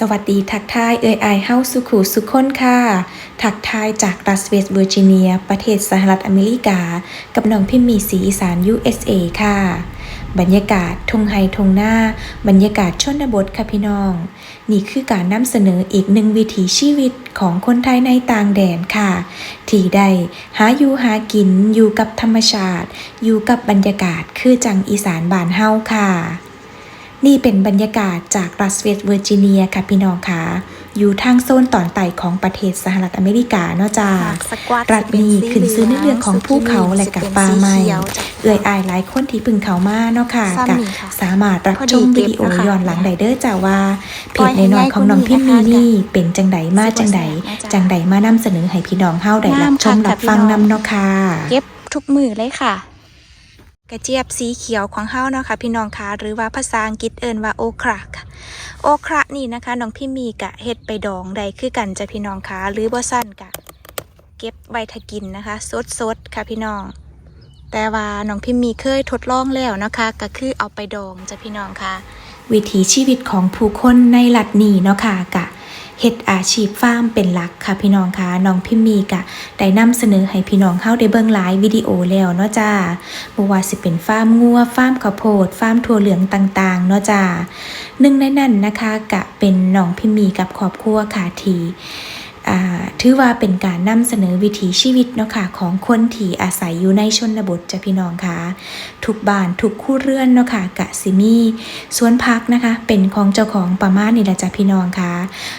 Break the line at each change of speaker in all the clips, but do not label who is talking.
สวัสดีทักทายเอ่ยอายเฮาสุขุสุขคนค่ะ ทักทายจากรัสเวสเวอร์จิเนีย ประเทศสหรัฐอเมริกา กับน้องพิมมีสีอีสาน USA ค่ะ บรรยากาศทงไฮทงหน้า บรรยากาศชนบทค่ะพี่น้อง นี่คือการนำเสนออีกหนึ่งวิถีชีวิตของคนไทยในต่างแดนค่ะ ที่ได้หาอยู่หากินอยู่กับธรรมชาติ อยู่กับบรรยากาศคือจังอีสานบานเฮาค่ะ นี่เป็นบรรยากาศจากรัสเวสต์เวอร์จิเนียค่ะพี่น้องค่ะ อยู่ทางโซนตอนใต้ของประเทศสหรัฐอเมริกาเนาะจ้า
สกวัต
รัฐนี้ขึ้นซื้อในเรื่องของภูเขาและกับป่าไม้เอื่อยอายหลายคนที่เพึ่งเขามาเนาะค่ะ
ซ้ำ
กะ
นี่ค่ะ
สามารถรับชม
พอดี
วิดีโอ
เก็บนะคะ
ย้อนหลังได้เด้อจ้าว่าเพ
ปล่อ
จ
ยให้
น้อยๆของน้องพิมพ์มี
ง่ายกว่านี้
นี่เป็นจังใดมาจังใด
สิบ่แสบนะจ๊ะ
จังใดมานำเสนอให้พี่น้องเฮาได้รับ
งาม
ชม
ค่ะ
รับฟัง
พี่น้
นำ
อง
เนาะค่ะ
เก็บทุกมือเลยค่ะ กระเจี๊ยบสีเขียวของเฮาเนาะค่ะพี่น้องคะหรือว่าภาษาอังกฤษเอิ้นว่าโอคราค่ะโอครานี่นะคะน้องพี่มีกะเฮ็ดไปดองใดคือกันจ้ะพี่น้องคะหรือบ่สั้นกะ เก็บไว้ถ้ากินนะคะ สดๆค่ะพี่น้อง แต่ว่าน้องพิมมีเคยทดลองแล้วนะคะ ก็คือเอาไปดองจ้ะพี่น้องคะ
วิถีชีวิตของผู้คนในรัฐนี้เนาะค่ะกะ เฮ็ดอาชีพฟาร์มเป็นหลักค่ะพี่น้องค่ะน้องพิมมีกะได้นำเสนอให้พี่น้องเฮาได้เบิ่งหลายวิดีโอแล้วเนาะจ้าบ่ว่าสิเป็นฟาร์มงัวฟาร์มข้าวโพดฟาร์มถั่วเหลืองต่างๆเนาะจ้าหนึ่งในนั้นนะคะกะเป็นน้องพิมมีกับครอบครัวค่ะที่ ถือว่าเป็นการนำเสนอวิถีชีวิตเนาะค่ะของคนที่อาศัยอยู่ในชนบทจ้ะพี่น้องค่ะทุกบ้านทุกคู่เรือนเนาะค่ะกะสิมีสวนพักนะคะ เป็นของเจ้าของประมาณนี่แหละจ้ะพี่น้องค่ะ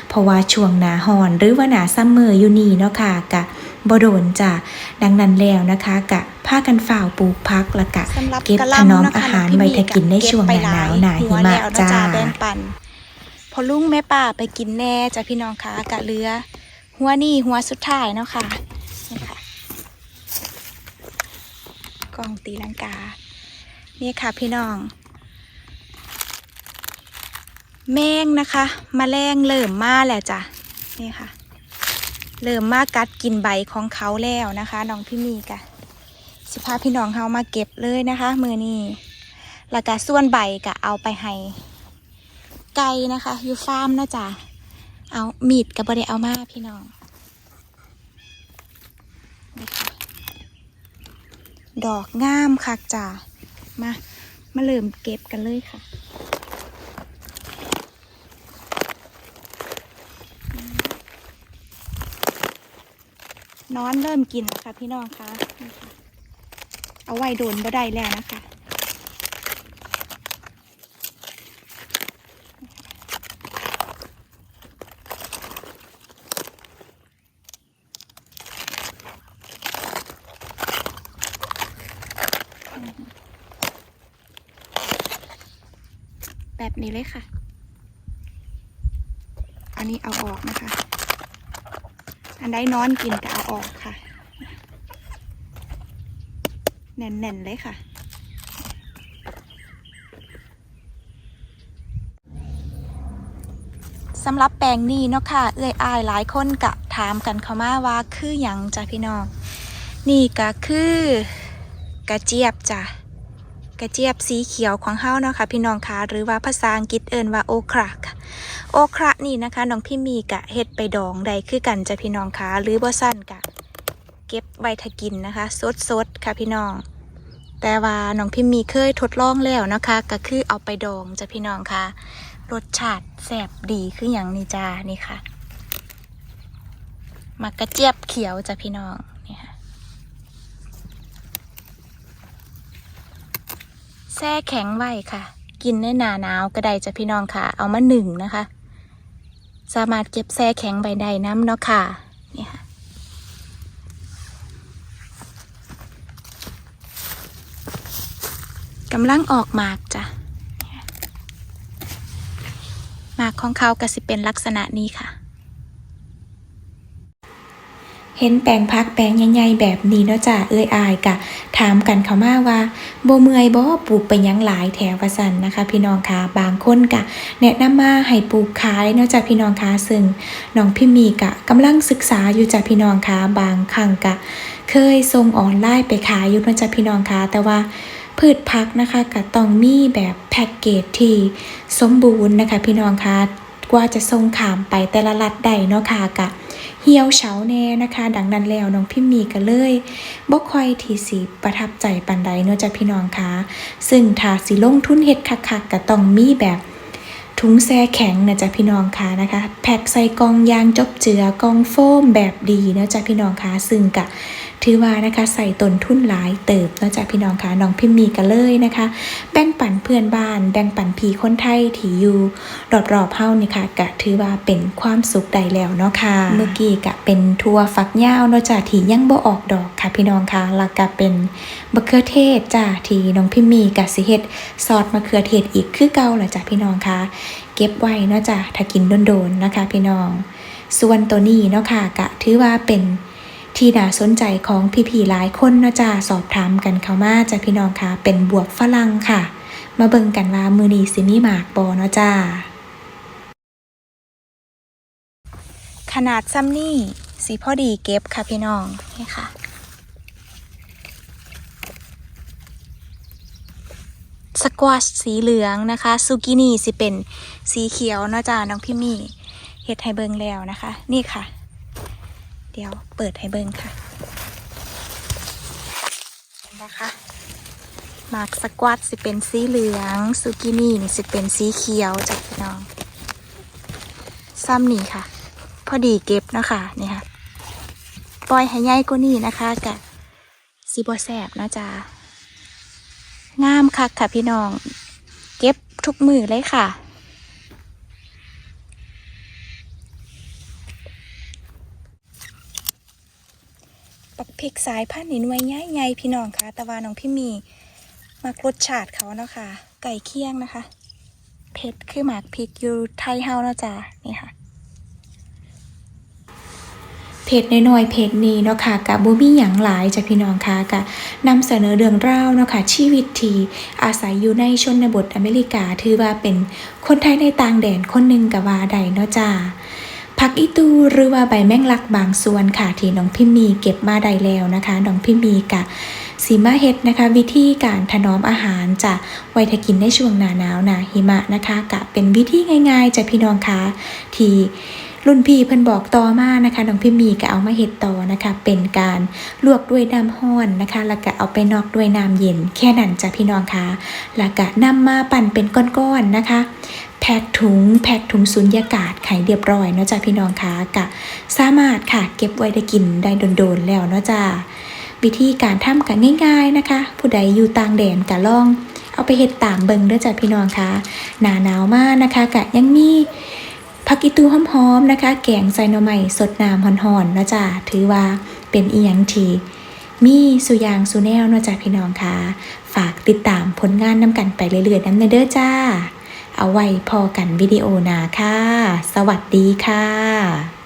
เพราะว่าช่วงหนาหอนหรือว่าหนาซัมเมอร์อยู่นี่เนาะค่ะกะบโดนจ้ะดังนั้นแล้วนะคะกะพากันฝ่าวปลูกพักและกะ
สำหรับ
เก็บ
กะ
ถ
หล่ำ
นอม
เนาะค่ะ
อาหาร
น้อง
ไว้
พี่
ถ้ากินใน
เก็บ
ช่วง
ไป
หน้าหนาว
หลาย
หนาหิ
หัว
มะ
แล้วเนาะ
จ้า
จ้าแบ่งปันพอลุงแม่ป่าไปกินแน่จ้ะพี่น้องคะกะเรือ หัวนี่หัวสุดท้ายเนาะค่ะนี่ค่ะกองตีลังกา นี่ค่ะพี่น้อง แมงนะคะมแมลงเริ่มมาแล้วจ้ะนี่ค่ะ เริ่มมากัดกินใบของเขาแล้วนะคะน้องพี่มีกะสิพาพี่น้องเฮามาเก็บเลยนะคะ มือนี้แล้วก็ส่วนใบก็เอาไปให้ไก่นะคะ อยู่ฟาร์มนะจ้ะเอามีดกับบได้เอามาพี่น้องนี่ค่ะ ดอกงามค่ะจ้ามา มาเริ่มเก็บกันเลยค่ะนอนเริ่มกินแล้วค่ะพี่น้องคะนี่ค่ะเอาไว้โดนบ่ได้แล้วนะคะ แบบนี้เลยค่ะ อันนี้เอาออกนะคะ อันใดนอนกินก็เอาออกค่ะ แน่นๆเลยค่ะสำหรับแปลงนี้เนาะค่ะ เอื้อยอายหลายคนกะถามกันเข้ามาว่าคือหยังจ้ะพี่น้อง นี่ก็คือกระเจี๊ยบจ้ะ กระเจี๊ยบสีเขียวของเฮาเนาะค่ะพี่น้องคะหรือว่าภาษาอังกฤษเอิ้นว่าโอคราค่ะโอคระนี่นะคะน้องพี่มีกะเฮ็ดไปดองใดคือกันจ้ะพี่น้องคะหรือบ่สั้นกะ เก็บไว้ถ้ากินนะคะสดๆค่ะพี่น้อง แต่ว่าน้องพี่มีเคยทดลองแล้วนะคะก็คือเอาไปดองจ้ะพี่น้องคะรสชาติแซ่บดีคืออย่างนี้จ้านี่ค่ะมักกระเจี๊ยบเขียวจ้ะพี่น้องนี่ค่ะ แช่แข็งไว้ค่ะ กินในหนาหนาวก็ได้จ้ะพี่น้องค่ะ เอามาหนึ่งนะคะ สามารถเก็บแช่แข็งใบใดน้ำเนาะค่ะนี่ค่ะกำลังออกหมากจ้ะหมากของเขาก็สิเป็นลักษณะนี้ค่ะ
เห็นแปลงพักแปลงใหญ่ๆแบบนี้เนาะจ้าเอ้ยอายกะ ถามกันเขามาว่าโบเมื่อยบ่ปลูกไปยังหลายแถวว่าสันนะคะ พี่น้องคะบางคนกะ แนะนำมาให้ปลูกขายเนาะจ้าพี่น้องคะซึ่งน้องพี่มีกะกำลังศึกษาอยู่จ้าพี่น้องคะบางครั้งกะ เคยส่งออนไลน์ไปขายอยู่เนาะจ้าพี่น้องคะแต่ว่าพืชพักนะคะก็ต้องมีแบบแพ็กเกจที่สมบูรณ์นะคะ พี่น้องคะ กว่าจะทรงขามไปแต่ละลัดใดเนาะค่ะกะเหี่ยวเฉาแน่นะคะ ดังนั้นแล้วน้องพิมมีก็เลยบ่ค่อยที่สิประทับใจปานใดเนาะจ้ะพี่น้องคะซึ่งถ้าสิลงทุนเฮ็ดคักๆก็ต้องมีแบบถุงแช่แข็งนะจ๊ะพี่น้องคะนะคะแพ็คใส่กองยางจบเจือกองโฟมแบบดีนะจ๊ะพี่น้องคะซึ่งกะ ถือว่านะคะใส่ตนทุนหลายเติบนะจ๊ะพี่น้องคะน้องพิมมีกันเลยนะคะ แบ่งปันเพื่อนบ้าน แบ่งปันพี่คนไทยที่อยู่รอบๆเฮานี่ค่ะกะถือว่าเป็นความสุขใดแล้วเนาะค่ะ เมื่อกี้กะเป็นทัวฟักยาวนาะจ้ะที่ยังบ่ออกดอกค่ะพี่น้องคะแล้วก็เป็นมะเขือเทศจ้ะที่น้องพิมมีกะสิเฮ็ดซอสมะเขือเทศอีกคือเก่าล่ะจ้ะพี่น้องคะเก็บไว้เนาะจ้ะถ้ากินโดนๆนะคะ พี่น้อง ส่วนตัวนี้เนาะค่ะกะถือว่าเป็น ที่น่าสนใจของพี่ๆหลายคนเนาะจ้ะสอบถามกันเข้ามาจ้ะพี่น้องค่ะ เป็นบวกฝรั่งค่ะ มาเบิ่งกันว่ามือนีสิมีหมากบอเนาะจ้า
ขนาดซ้ำนี่สีพอดีเก็บค่ะพี่น้องนี่ค่ะสควอชสีเหลืองนะคะซูกินี่สิเป็นสีเขียวเนาะจ้าน้องพี่มี่เฮ็ดให้เบิงแล้วนะคะ นี่ค่ะ เดี๋ยวเปิดให้เบิงค่ะเห็นนะคะหมากสควอชสิเป็นสีเหลืองซูกินี่นี่สิเป็นสีเขียวจ้ะพี่น้อง ซ้ำนี่ค่ะ พอดีเก็บนะคะนี่ค่ะปล่อยให้ใหญ่กว่านี้นะคะกะสีบอแสบนะจ๊ะงามคักค่ะพี่น้อง เก็บทุกมือเลยค่ะ ปักพริกสายพันธุ์นี่หน่วยใหญ่ใหญ่พี่น้องค่ะแต่ว่าน้องพี่มีมากรสชาติเขาเนาะค่ะ ไก่เคี่ยงนะคะ เผ็ดคือหมากพริกอยู่ไทยเฮาเนาะจ๊ะนี่ค่ะ
เพจน้อยๆเพจนี้เนาะค่ะกะบ่มีหยังหลายจ้ะพี่น้องค่ะกะนำเสนอเรื่องราวเนาะค่ะชีวิตทีอาศัยอยู่ในชนบทอเมริกาถือว่าเป็นคนไทยในต่างแดนคนหนึ่งกะว่าใดเนาะจ้า ผักอีตูหรือว่าใบแมงลักบางส่วนค่ะ ที่น้องพิมมีเก็บมาได้แล้วนะคะน้องพิมมีกะสีมาเฮ็ดนะคะ วิธีการถนอมอาหารจะไว้ถ้ากินในช่วงหนาหนาวหนาหิมะนะคะ กะเป็นวิธีง่ายๆจะพี่น้องค่ะที่รุ่นพี่เพิ่นบอกต่อมานะคะน้องพิมมีก็เอามาเฮ็ดต่อนะคะ เป็นการลวกด้วยน้ำห้อนนะคะ แล้วก็เอาไปนอกด้วยน้ำเย็น แค่นั้นจ้ะพี่น้องคะแล้วก็นำมาปั่นเป็นก้อนๆนะคะ แพ็คถุง แพ็คถุงสุญญากาศไขเรียบร้อยเนาะจ้ะพี่น้องคะกะสามารถค่ะเก็บไว้ได้กินได้โดนๆแล้วเนาะจ้ะวิธีการทำกันง่าย ๆนะคะ ผู้ใดอยู่ต่างแดนก็ลอง เอาไปเฮ็ดตามเบิงเด้อจ้ะพี่น้องคะหนาหนาวมากนะคะกะยังมีผักอีตูหอมๆนะคะ แกงใส่หน่อไม้สดน้ำหอนๆเนะจ้ะถือว่าเป็นอีหยังทีมีสุยางสุแนวเนะจ้ะพี่น้องคะฝากติดตามผลงานน้ำกันไปเรื่อยๆนั้นเด้อจ้า เอาไว้พอกันวิดีโอหนาค่ะ สวัสดีค่ะ